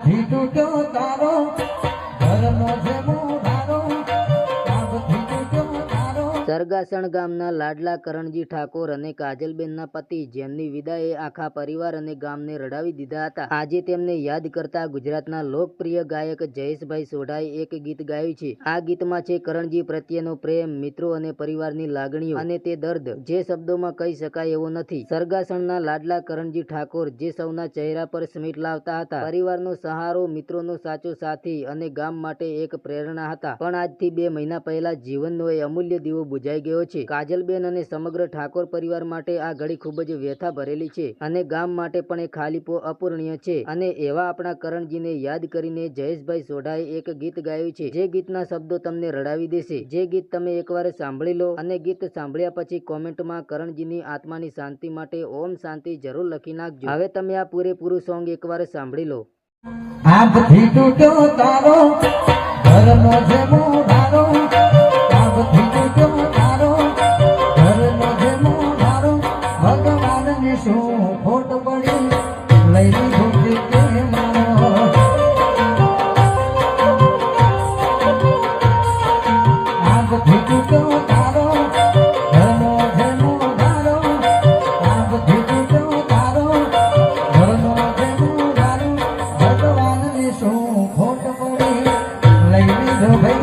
થી તો તારો ધર્મ છે સરગાસણ ગામના લાડલા કરણજી ઠાકોર અને કાજલબેનના પતિ જેમની વિદાયે આખા પરિવાર અને ગામને રડાવી દીધા હતા. આજે તેમને યાદ કરતા ગુજરાતના લોકપ્રિય ગાયક જયેશભાઈ સોઢાએ એક ગીત ગાયું છે. આ ગીતમાં છે કરણજી પ્રત્યેનો પ્રેમ, મિત્રો અને પરિવારની લાગણીઓ અને તે દર્દ. જે શબ્દોમાં કહી શકાય એવો નથી. સરગાસણના લાડલા કરણજી ઠાકોર જે સૌના ચહેરા પર સ્મિત લાવતા હતા. પરિવારનો સહારો, મિત્રોનો સાચો સાથી અને ગામ માટે એક પ્રેરણા હતા. પણ આજથી બે મહિના પહેલા જીવનનો એ અમૂલ્ય દીવો બુઝાઈ ગયો છે. કાજલબેન અને સમગ્ર ઠાકોર પરિવાર માટે આ ઘડી ખૂબ જ વ્યથા ભરેલી છે અને ગામ માટે પણ એ ખાલીપો અપૂર્ણીય છે. અને એવા આપણા કરણજીને યાદ કરીને જયેશભાઈ સોઢાએ એક ગીત ગાયું છે. જે ગીતના શબ્દો તમને રડાવી દેશે. જે ગીત તમે એકવાર સાંભળી લો અને ગીત સાંભળ્યા પછી કોમેન્ટમાં કરણજીની આત્માની શાંતિ માટે ઓમ શાંતિ જરૂર લખી નાખજો. હવે તમે આ પૂરેપૂરું સોંગ એકવાર સાંભળી લો. તૂટ્યો તારો, ધર્મ મોઢારો મને શું ખોટ પડી? લઈ લીધું કે મારો. આગ ફૂટતો તારો, ધર્મો ધર્મો તારો આગ ફૂટતો શું ખોટ પડી? લઈ લીધો ભાઈ